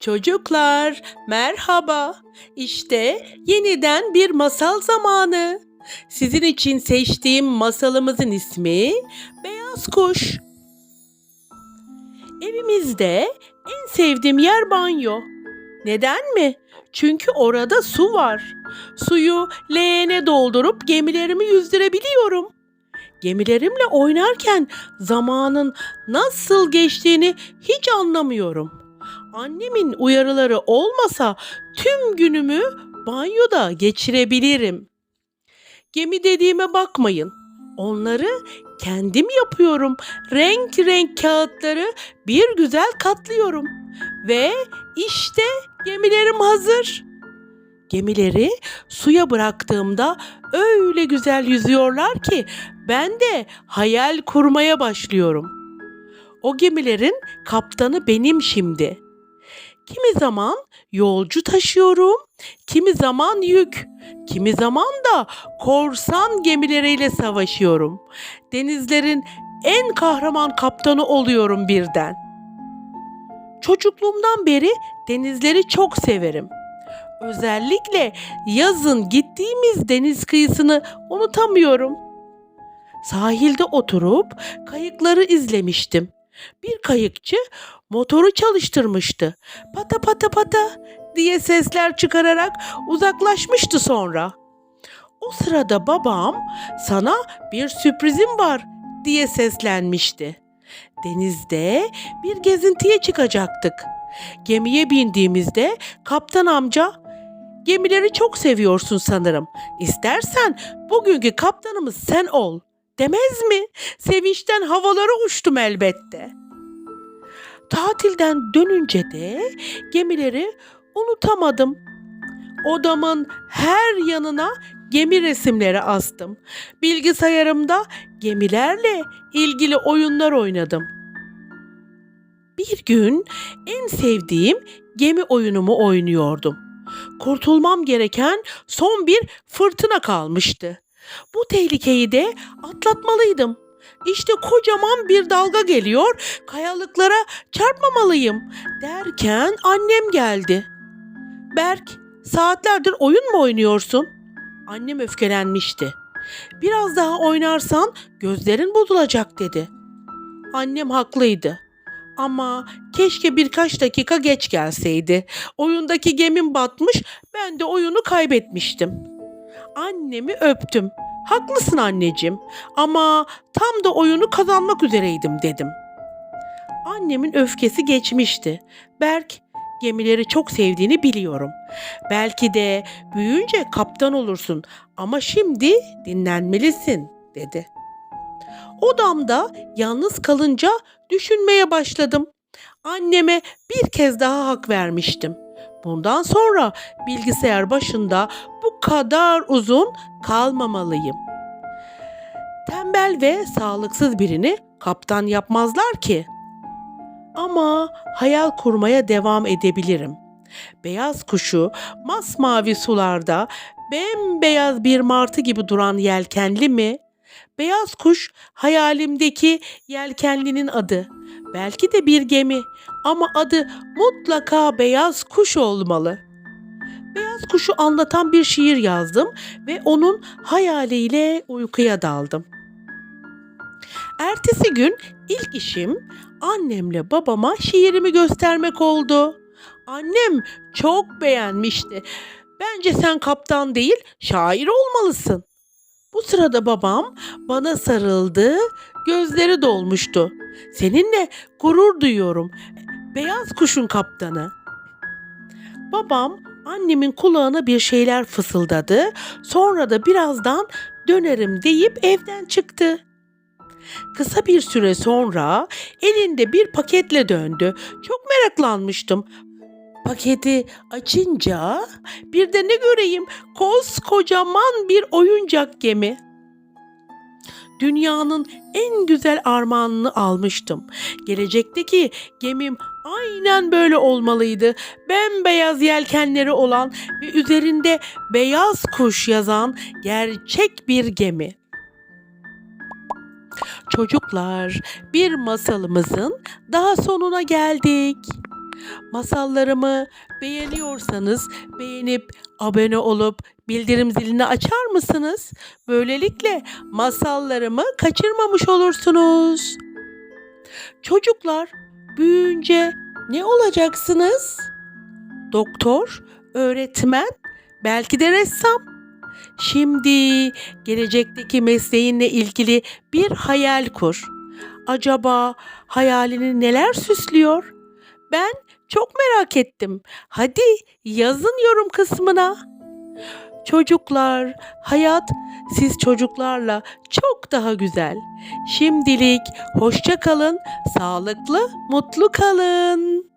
Çocuklar, merhaba. İşte yeniden bir masal zamanı. Sizin için seçtiğim masalımızın ismi Beyaz Kuş. Evimizde en sevdiğim yer banyo. Neden mi? Çünkü orada su var. Suyu leğene doldurup gemilerimi yüzdürebiliyorum. Gemilerimle oynarken zamanın nasıl geçtiğini hiç anlamıyorum. Annemin uyarıları olmasa tüm günümü banyoda geçirebilirim. Gemi dediğime bakmayın. Onları kendim yapıyorum. Renk renk kağıtları bir güzel katlıyorum. Ve işte gemilerim hazır. Gemileri suya bıraktığımda öyle güzel yüzüyorlar ki ben de hayal kurmaya başlıyorum. O gemilerin kaptanı benim şimdi. Kimi zaman yolcu taşıyorum, kimi zaman yük, kimi zaman da korsan gemileriyle savaşıyorum. Denizlerin en kahraman kaptanı oluyorum birden. Çocukluğumdan beri denizleri çok severim. Özellikle yazın gittiğimiz deniz kıyısını unutamıyorum. Sahilde oturup kayıkları izlemiştim. Bir kayıkçı motoru çalıştırmıştı. Pata pata pata diye sesler çıkararak uzaklaşmıştı sonra. O sırada babam sana bir sürprizim var diye seslenmişti. Denizde bir gezintiye çıkacaktık. Gemiye bindiğimizde kaptan amca gemileri çok seviyorsun sanırım. İstersen bugünkü kaptanımız sen ol demez mi? Sevinçten havalara uçtum elbette. Tatilden dönünce de gemileri unutamadım. Odamın her yanına gemi resimleri astım. Bilgisayarımda gemilerle ilgili oyunlar oynadım. Bir gün en sevdiğim gemi oyunumu oynuyordum. Kurtulmam gereken son bir fırtına kalmıştı. Bu tehlikeyi de atlatmalıydım. İşte kocaman bir dalga geliyor, kayalıklara çarpmamalıyım derken annem geldi. Berk, saatlerdir oyun mu oynuyorsun? Annem öfkelenmişti. Biraz daha oynarsan gözlerin bozulacak dedi. Annem haklıydı. Ama keşke birkaç dakika geç gelseydi. Oyundaki gemim batmış, ben de oyunu kaybetmiştim. Annemi öptüm. Haklısın anneciğim ama tam da oyunu kazanmak üzereydim dedim. Annemin öfkesi geçmişti. Berk gemileri çok sevdiğini biliyorum. Belki de büyüyünce kaptan olursun ama şimdi dinlenmelisin dedi. Odamda yalnız kalınca düşünmeye başladım. Anneme bir kez daha hak vermiştim. Bundan sonra bilgisayar başında kadar uzun kalmamalıyım. Tembel ve sağlıksız birini kaptan yapmazlar ki. Ama hayal kurmaya devam edebilirim. Beyaz kuşu masmavi sularda bembeyaz bir martı gibi duran yelkenli mi? Beyaz kuş hayalimdeki yelkenlinin adı. Belki de bir gemi ama adı mutlaka beyaz kuş olmalı. Beyaz kuşu anlatan bir şiir yazdım ve onun hayaliyle uykuya daldım. Ertesi gün ilk işim annemle babama şiirimi göstermek oldu. Annem çok beğenmişti. Bence sen kaptan değil, şair olmalısın. Bu sırada babam bana sarıldı, gözleri dolmuştu. Seninle gurur duyuyorum. Beyaz kuşun kaptanı. Babam annemin kulağına bir şeyler fısıldadı. Sonra da birazdan dönerim deyip evden çıktı. Kısa bir süre sonra elinde bir paketle döndü. Çok meraklanmıştım. Paketi açınca bir de ne göreyim koskocaman bir oyuncak gemi. Dünyanın en güzel armağanını almıştım. Gelecekteki gemim aynen böyle olmalıydı. Bembeyaz yelkenleri olan ve üzerinde beyaz kuş yazan gerçek bir gemi. Çocuklar, bir masalımızın daha sonuna geldik. Masallarımı beğeniyorsanız beğenip abone olup bildirim zilini açar mısınız? Böylelikle masallarımı kaçırmamış olursunuz. Çocuklar büyüyünce ne olacaksınız? Doktor, öğretmen, belki de ressam. Şimdi gelecekteki mesleğinle ilgili bir hayal kur. Acaba hayalini neler süslüyor? Ben çok merak ettim. Hadi yazın yorum kısmına. Çocuklar, hayat siz çocuklarla çok daha güzel. Şimdilik hoşça kalın, sağlıklı, mutlu kalın.